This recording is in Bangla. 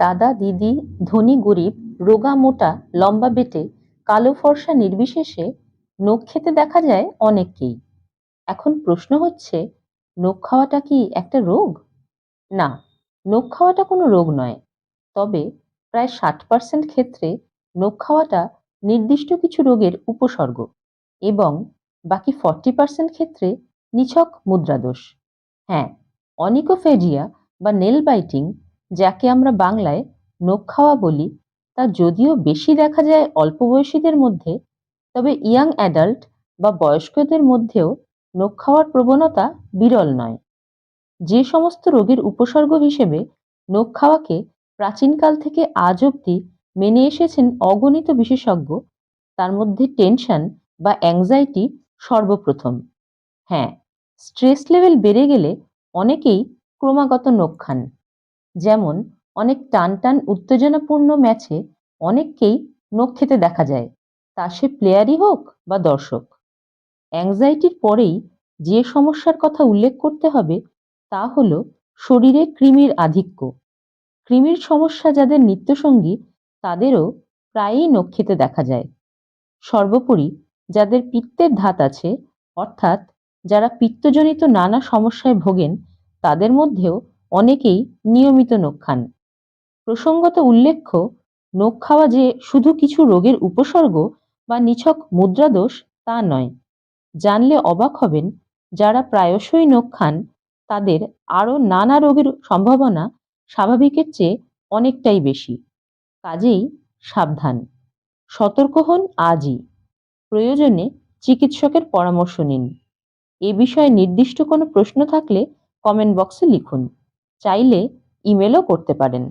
দাদা, দিদি, ধনী, গরিব, রোগা, মোটা, লম্বা বেটে, কালো ফর্সা নির্বিশেষে নখ খেতে দেখা যায় অনেককেই। এখন প্রশ্ন হচ্ছে, নখ খাওয়াটা কি একটা রোগ? না, নখ খাওয়াটা কোনো রোগ নয়। তবে প্রায় ষাট পার্সেন্ট ক্ষেত্রে নখ খাওয়াটা নির্দিষ্ট কিছু রোগের উপসর্গ এবং বাকি ফর্টি পার্সেন্ট ক্ষেত্রে নিছক মুদ্রাদোষ। হ্যাঁ অনিকোফেজিয়া বা নেল বাইটিং যাকে আমরা বাংলায় নখ খাওয়া বলি, তা যদিও বেশি দেখা যায় অল্প বয়সীদের মধ্যে, তবে ইয়াং অ্যাডাল্ট বা বয়স্কদের মধ্যেও নখ খাওয়ার প্রবণতা বিরল নয়। যে সমস্ত রোগের উপসর্গ হিসেবে নখ খাওয়াকে প্রাচীনকাল থেকে আজ অবধি মেনে এসেছেন অগণিত বিশেষজ্ঞ, তার মধ্যে টেনশন বা অ্যাংজাইটি সর্বপ্রথম। হ্যাঁ স্ট্রেস লেভেল বেড়ে গেলে অনেকেই ক্রমাগত নখ খান। যেমন, অনেক টান টান উত্তেজনাপূর্ণ ম্যাচে অনেককেই নখ খেতে দেখা যায়। তা সে প্লেয়ারই হোক বা দর্শক। অ্যাংজাইটির পরেই যে সমস্যার কথা উল্লেখ করতে হবে তা হলো শরীরে কৃমির আধিক্য। কৃমির সমস্যা যাদের নিত্যসঙ্গী, তাদেরও প্রায়ই নখ খেতে দেখা যায়। সর্বোপরি যাদের পিত্তের ধাত আছে, অর্থাৎ যারা পিত্তজনিত নানা সমস্যায় ভোগেন, তাদের মধ্যেও অনেকেই নিয়মিত নখ খান। প্রসঙ্গত উল্লেখ্য, নখ খাওয়া যে শুধু কিছু রোগের উপসর্গ বা নিছক মুদ্রাদোষ তা নয়। জানলে অবাক হবেন, যারা প্রায়শই নখ খান, তাদের আরও নানা রোগের সম্ভাবনা স্বাভাবিকের চেয়ে অনেকটাই বেশি। কাজেই সাবধান। সতর্ক হন আজই। প্রয়োজনে চিকিৎসকের পরামর্শ নিন। এ বিষয়ে নির্দিষ্ট কোনো প্রশ্ন থাকলে কমেন্ট বক্সে লিখুন। চাইলে ইমেলও করতে পারেন।